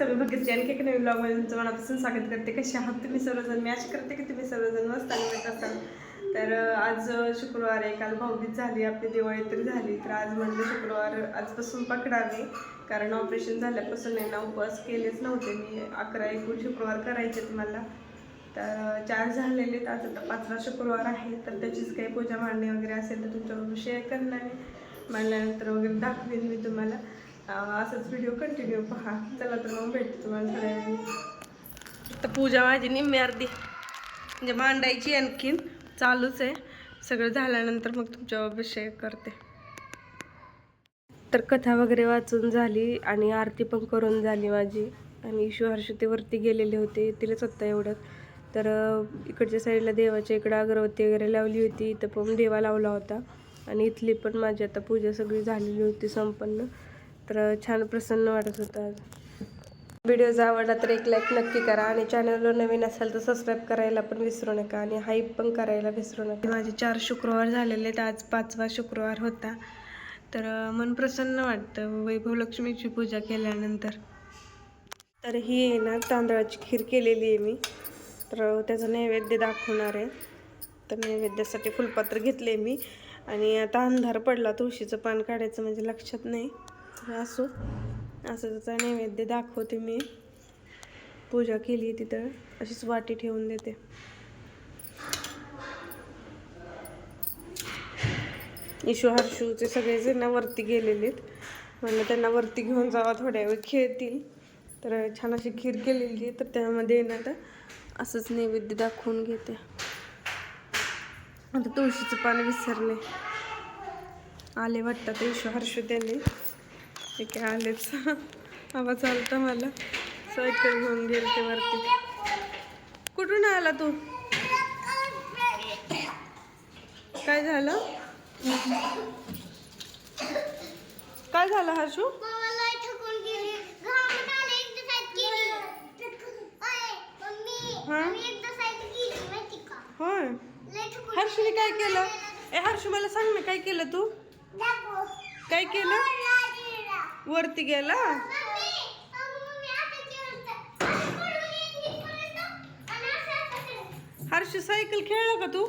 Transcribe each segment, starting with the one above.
ब्लॉगमध्ये तुमचं मनापासून स्वागत करते. कसे आहात तुम्ही सर्वजण? मी अशी करते की तुम्ही सर्वजण मस्त आणि असाल. तर आज शुक्रवार आहे. काल भाऊबीज झाली आपली दिवाळी तरी झाली. तर आज म्हणलं शुक्रवार आजपासून पकडावे. कारण ऑपरेशन झाल्यापासून आहे ना उपवास केलेच नव्हते मी. अकरा एकूण शुक्रवार करायचे मला. तर चार झालेले आहेत. आज आता पाचवा शुक्रवार आहे. तर त्याचीच काही पूजा मांडणी वगैरे असेल तर तुमच्याबरोबर शेअर करणार आहे. मांडल्यानंतर वगैरे दाखवेन मी तुम्हाला. असंच व्हिडिओ कंटिन्यू पहा. चला तर मग भेटते तुम्हाला थोड्या वेळाने तर पूजा माझी निम्मी अर्धी. म्हणजे मांडायची आणखीन. चालूच आहे. सगळं झाल्यानंतर मग शेअर करते. तर कथा वगैरे वाचून झाली आणि आरती पण करून झाली माझी. आणि ईशू हर्षतेवरती गेलेले होते. तिलाच आत्ता एवढं. तर इकडच्या साईडला देवाच्या इकडं अगरबत्ती वगैरे लावली होती. इथं पण देवा लावला होता. आणि इथली पण माझी आता पूजा सगळी झालेली होती संपन्न. तर छान प्रसन्न वाटत होतं व्हिडिओ जर आवडला तर एक लाईक नक्की करा आणि चॅनलवर नवीन असाल तर सबस्क्राईब करायला पण विसरू नका आणि हाईप पण करायला विसरू नका. माझे चार शुक्रवार झालेले आहेत. आज पाचवा शुक्रवार होता. तर मन प्रसन्न वाटतं वैभव लक्ष्मीची पूजा केल्यानंतर. तर ही आहे ना तांदळाची खीर केलेली आहे मी. तर त्याचं नैवेद्य दाखवणार आहे. तर नैवेद्यासाठी फुलपात्र घेतले मी. आणि आता अंधार पडला तुळशीचं पान काढायचं म्हणजे लक्षात नाही. तर असो असं त्याचा नैवेद्य दाखवते मी. पूजा केली तिथं अशीच वाटी ठेवून देते. इशू हर्षूचे सगळेजण वरती गेलेले आहेत. म्हणलं त्यांना वरती घेऊन जावा थोड्या वेळ खेळतील तर छान अशी खीर केलेली तर त्यामध्ये ना तर असंच नैवेद्य दाखवून घेते. आता तुळशीचं पान विसरले. आले वाटतात इशू हर्षू त्याने. काय आलेच. आवाज आलता मला. सायकल घेऊन गेले ते वरती. कुठून आला तू? काय झालं? काय झालं हर्षू? हा? होय. हर्षूने काय केलं? ए हर्षू मला सांग ना काय केलं तू? काय केलं? वरती गेला? हर्षू सायकल खेळला का तू?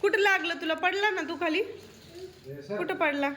कुठं लागलं तुला? पडला ना तू खाली? कुठं पडला?